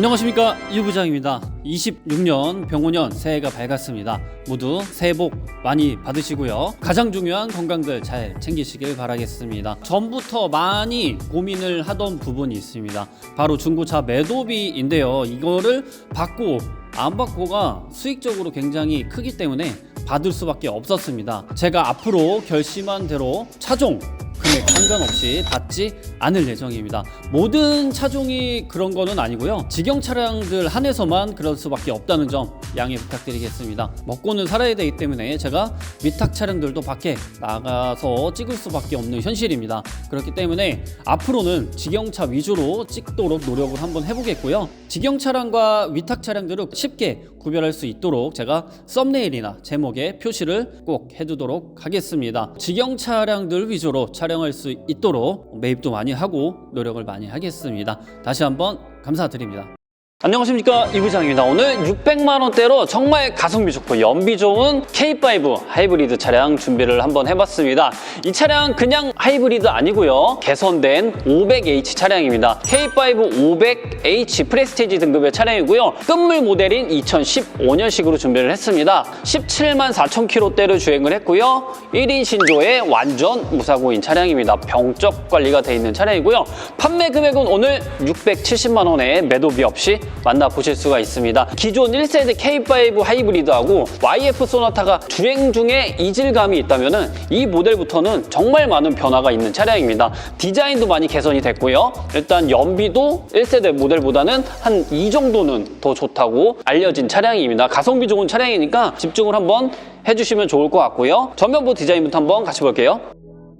안녕하십니까 유 부장입니다. 26년 병호년 새해가 밝았습니다. 모두 새해 복 많이 받으시고요. 가장 중요한 건강들 잘 챙기시길 바라겠습니다. 전부터 많이 고민을 하던 부분이 있습니다. 바로 중고차 매도비인데요. 이거를 받고 안 받고가 수익적으로 굉장히 크기 때문에 받을 수밖에 없었습니다. 제가 앞으로 결심한 대로 차종 금액 상관없이 받지 않을 예정입니다. 모든 차종이 그런 거는 아니고요. 직영 차량들 한해서만 그럴 수밖에 없다는 점 양해 부탁드리겠습니다. 먹고는 살아야 되기 때문에 제가 위탁 차량들도 밖에 나가서 찍을 수밖에 없는 현실입니다. 그렇기 때문에 앞으로는 직영차 위주로 찍도록 노력을 한번 해보겠고요. 직영 차량과 위탁 차량들을 쉽게 구별할 수 있도록 제가 썸네일이나 제목에 표시를 꼭 해두도록 하겠습니다. 직영 차량들 위주로 촬영할 수 있도록 매입도 많이 하고 노력을 많이 하겠습니다. 다시 한번 감사드립니다. 안녕하십니까 이 부장입니다. 오늘 600만 원대로 정말 가성비 좋고 연비 좋은 K5 하이브리드 차량 준비를 한번 해봤습니다. 이 차량 그냥 하이브리드 아니고요. 개선된 500H 차량입니다. K5 500H 프레스티지 등급의 차량이고요. 끝물 모델인 2015년식으로 준비를 했습니다. 17만 4천 킬로대를 주행을 했고요. 1인 신조의 완전 무사고인 차량입니다. 병적 관리가 되어 있는 차량이고요. 판매 금액은 오늘 670만 원에 매도비 없이 만나보실 수가 있습니다. 기존 1세대 K5 하이브리드하고 YF 소나타가 주행 중에 이질감이 있다면 이 모델부터는 정말 많은 변화가 있는 차량입니다. 디자인도 많이 개선이 됐고요. 일단 연비도 1세대 모델보다는 한 이 정도는 더 좋다고 알려진 차량입니다. 가성비 좋은 차량이니까 집중을 한번 해주시면 좋을 것 같고요. 전면부 디자인부터 한번 같이 볼게요.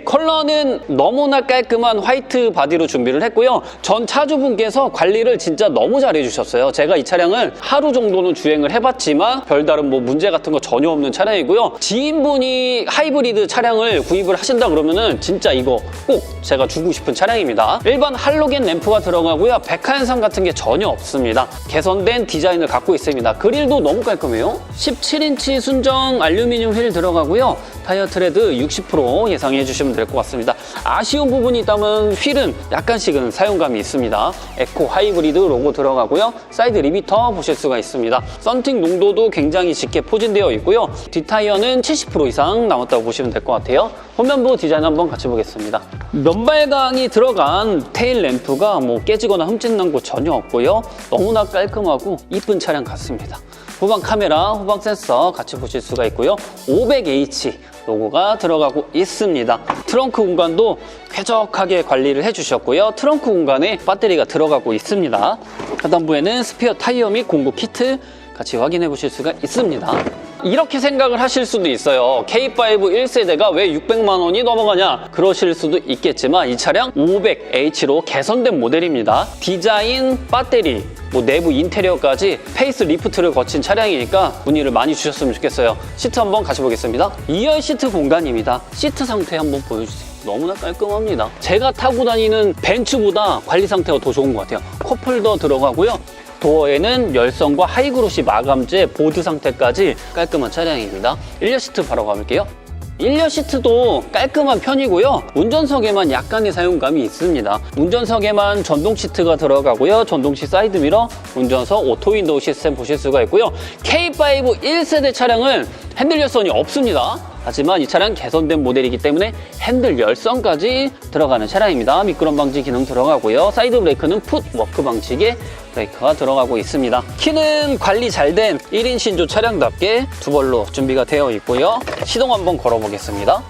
컬러는 너무나 깔끔한 화이트 바디로 준비를 했고요. 전 차주분께서 관리를 진짜 너무 잘 해주셨어요. 제가 이 차량을 하루 정도는 주행을 해봤지만 별다른 뭐 문제 같은 거 전혀 없는 차량이고요. 지인분이 하이브리드 차량을 구입을 하신다 그러면은 진짜 이거 꼭 제가 주고 싶은 차량입니다. 일반 할로겐 램프가 들어가고요. 백화현상 같은 게 전혀 없습니다. 개선된 디자인을 갖고 있습니다. 그릴도 너무 깔끔해요. 17인치 순정 알루미늄 휠 들어가고요. 타이어 트레드 60% 예상해 주시면 될 것 같습니다. 아쉬운 부분이 있다면 휠은 약간씩은 사용감이 있습니다. 에코 하이브리드 로고 들어가고요. 사이드 리미터 보실 수가 있습니다. 썬팅 농도도 굉장히 짙게 포진되어 있고요. 뒷타이어는 70% 이상 남았다고 보시면 될 것 같아요. 후면부 디자인 한번 같이 보겠습니다. 면발광이 들어간 테일 램프가 뭐 깨지거나 흠집난 곳 전혀 없고요. 너무나 깔끔하고 이쁜 차량 같습니다. 후방 카메라, 후방 센서 같이 보실 수가 있고요. 500H 로고가 들어가고 있습니다. 트렁크 공간도 쾌적하게 관리를 해주셨고요. 트렁크 공간에 배터리가 들어가고 있습니다. 하단부에는 스페어 타이어 및 공구 키트 같이 확인해 보실 수가 있습니다. 이렇게 생각을 하실 수도 있어요. K5 1세대가 왜 600만 원이 넘어가냐? 그러실 수도 있겠지만 이 차량 500H로 개선된 모델입니다. 디자인, 배터리, 뭐 내부 인테리어까지 페이스 리프트를 거친 차량이니까 문의를 많이 주셨으면 좋겠어요. 시트 한번 같이 보겠습니다. 2열 시트 공간입니다. 시트 상태 한번 보여주세요. 너무나 깔끔합니다. 제가 타고 다니는 벤츠보다 관리 상태가 더 좋은 것 같아요. 컵홀더 들어가고요. 도어에는 열선과 하이그로시 마감재 보드 상태까지 깔끔한 차량입니다. 1열 시트 바로 가볼게요. 1열 시트도 깔끔한 편이고요. 운전석에만 약간의 사용감이 있습니다. 운전석에만 전동 시트가 들어가고요. 전동시 사이드 미러, 운전석 오토 윈도우 시스템 보실 수가 있고요. K5 1세대 차량은 핸들 열선이 없습니다. 하지만 이 차량 개선된 모델이기 때문에 핸들 열선까지 들어가는 차량입니다. 미끄럼 방지 기능 들어가고요. 사이드 브레이크는 풋 워크 방식의 브레이크가 들어가고 있습니다. 키는 관리 잘 된 1인 신조 차량답게 두 벌로 준비가 되어 있고요. 시동 한번 걸어보겠습니다.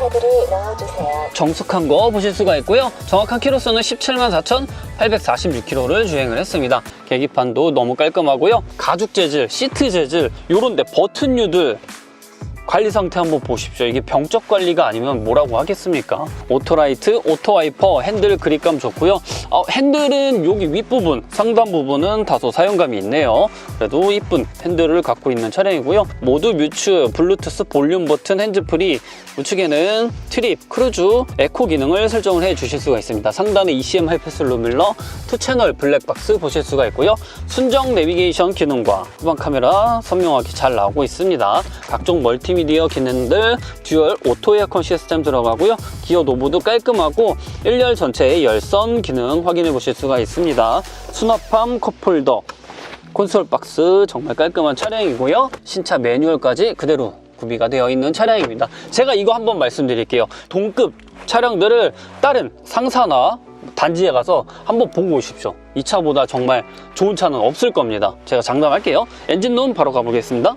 차들을 넣어주세요. 정숙한 거 보실 수가 있고요. 정확한 키로수는 17만 4,846km를 주행을 했습니다. 계기판도 너무 깔끔하고요. 가죽 재질, 시트 재질, 요런데 버튼류들 관리 상태 한번 보십시오. 이게 병적 관리가 아니면 뭐라고 하겠습니까? 오토라이트, 오토와이퍼, 핸들 그립감 좋고요. 어, 핸들은 여기 윗부분, 상단 부분은 다소 사용감이 있네요. 그래도 이쁜 핸들을 갖고 있는 차량이고요. 모두 뮤츠, 블루투스 볼륨 버튼, 핸즈프리, 우측에는 트립, 크루즈, 에코 기능을 설정을 해 주실 수가 있습니다. 상단에 ECM 하이패스 루밀러, 투 채널 블랙박스 보실 수가 있고요. 순정 내비게이션 기능과 후방 카메라 선명하게 잘 나오고 있습니다. 각종 멀티 미디어 기능들 듀얼 오토 에어컨 시스템 들어가고요. 기어 노브도 깔끔하고 1열 전체의 열선 기능 확인해 보실 수가 있습니다. 수납함 컵홀더 콘솔 박스 정말 깔끔한 차량이고요. 신차 매뉴얼까지 그대로 구비가 되어 있는 차량입니다. 제가 이거 한번 말씀드릴게요. 동급 차량들을 다른 상사나 단지에 가서 한번 보고 오십시오. 이 차보다 정말 좋은 차는 없을 겁니다. 제가 장담할게요. 엔진룸 바로 가보겠습니다.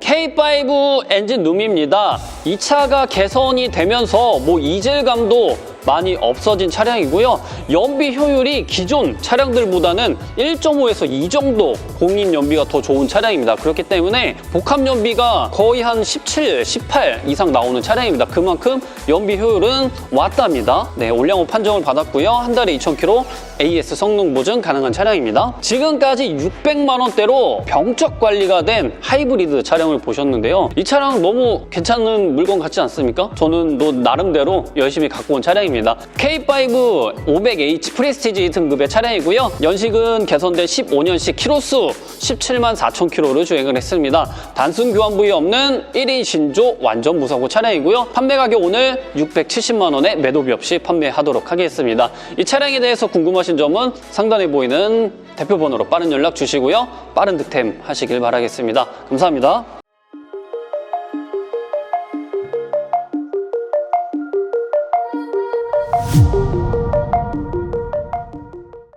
K5 엔진 룸입니다. 이 차가 개선이 되면서 뭐 이질감도 많이 없어진 차량이고요. 연비 효율이 기존 차량들보다는 1.5에서 2 정도 공인 연비가 더 좋은 차량입니다. 그렇기 때문에 복합 연비가 거의 한 17, 18 이상 나오는 차량입니다. 그만큼 연비 효율은 왔답니다. 네, 올량호 판정을 받았고요. 한 달에 2,000km AS 성능 보증 가능한 차량입니다. 지금까지 600만 원대로 병적 관리가 된 하이브리드 차량을 보셨는데요. 이 차량 너무 괜찮은 물건 같지 않습니까? 저는 또 나름대로 열심히 갖고 온 차량입니다. K5 500H 프레스티지 등급의 차량이고요. 연식은 개선된 15년식 키로수 17만 4천 킬로를 주행을 했습니다. 단순 교환 부위 없는 1인 신조 완전 무사고 차량이고요. 판매 가격 오늘 670만 원에 매도비 없이 판매하도록 하겠습니다. 이 차량에 대해서 궁금하신 점은 상단에 보이는 대표 번호로 빠른 연락 주시고요. 빠른 득템 하시길 바라겠습니다. 감사합니다.